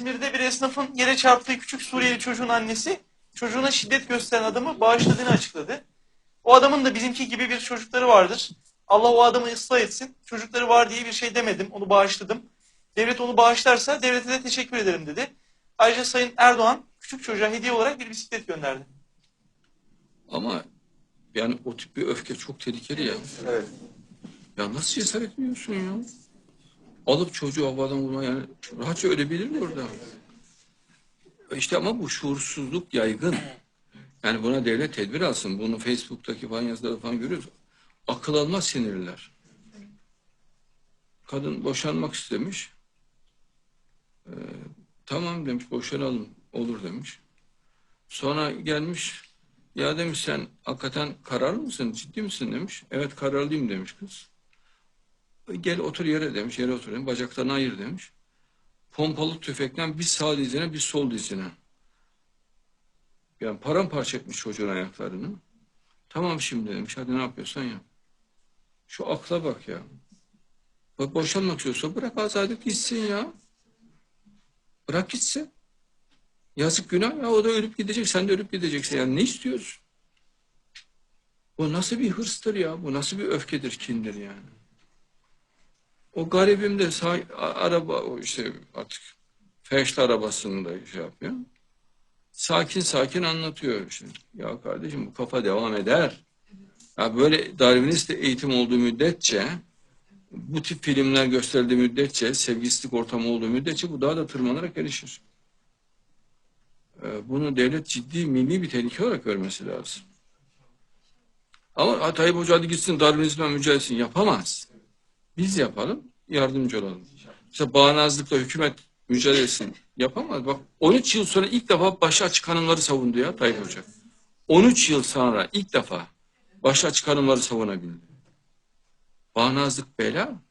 İzmir'de bir esnafın yere çarptığı küçük Suriyeli çocuğun annesi çocuğuna şiddet gösteren adamı bağışladığını açıkladı. O adamın da bizimki gibi bir çocukları vardır. Allah o adamı ıslah etsin. Çocukları var diye bir şey demedim. Onu bağışladım. Devlet onu bağışlarsa devlete de teşekkür ederim dedi. Ayrıca Sayın Erdoğan küçük çocuğa hediye olarak bir bisiklet gönderdi. Ama yani o tip bir öfke çok tehlikeli ya. Evet. Ya nasıl cesaret ediyorsun ya? Alıp çocuğu havadan vurma yani rahatça ölebilir mi orada? İşte ama bu şuursuzluk yaygın. Yani buna devlet tedbir alsın. Bunu Facebook'taki falan yazıları falan görüyoruz. Akıl almaz sinirliler. Kadın boşanmak istemiş. Ee, tamam demiş boşanalım olur demiş. Sonra gelmiş ya demiş sen hakikaten kararlı mısın ciddi misin demiş. Evet kararlıyım demiş kız. Gel otur yere demiş. Yere otur demiş. Bacaklarını ayır demiş. Pompalı tüfekten bir sağ dizine bir sol dizine. Yani paramparça etmiş çocuğun ayaklarını. Tamam şimdi demiş. Hadi ne yapıyorsan yap. Şu akla bak ya. Bak boşanmak bırak azadet gitsin ya. Bırak gitsin. Yazık günah ya o da ölüp gidecek sen de ölüp gideceksin. Yani ne istiyorsun? Bu nasıl bir hırstır ya? Bu nasıl bir öfkedir, kindir yani? O garibim de sağ, araba işte artık feşli arabasını da şey yapıyor. Sakin sakin anlatıyor işte. Ya kardeşim bu kafa devam eder. Ya böyle Darwinist eğitim olduğu müddetçe bu tip filmler gösterildiği müddetçe sevgisizlik ortamı olduğu müddetçe bu daha da tırmanarak gelişir. Ee, Bunu devlet ciddi milli bir tehlike olarak görmesi lazım. Ama Tayyip Hoca hadi gitsin Darwinizmle mücadelesini yapamaz. Biz yapalım, yardımcı olalım. İşte bağnazlıkla hükümet mücadelesini yapamaz. Bak 13 yıl sonra ilk defa başı açık hanımları savundu ya Tayyip Hoca. 13 yıl sonra ilk defa başı açık hanımları savunabildi. Bağnazlık bela.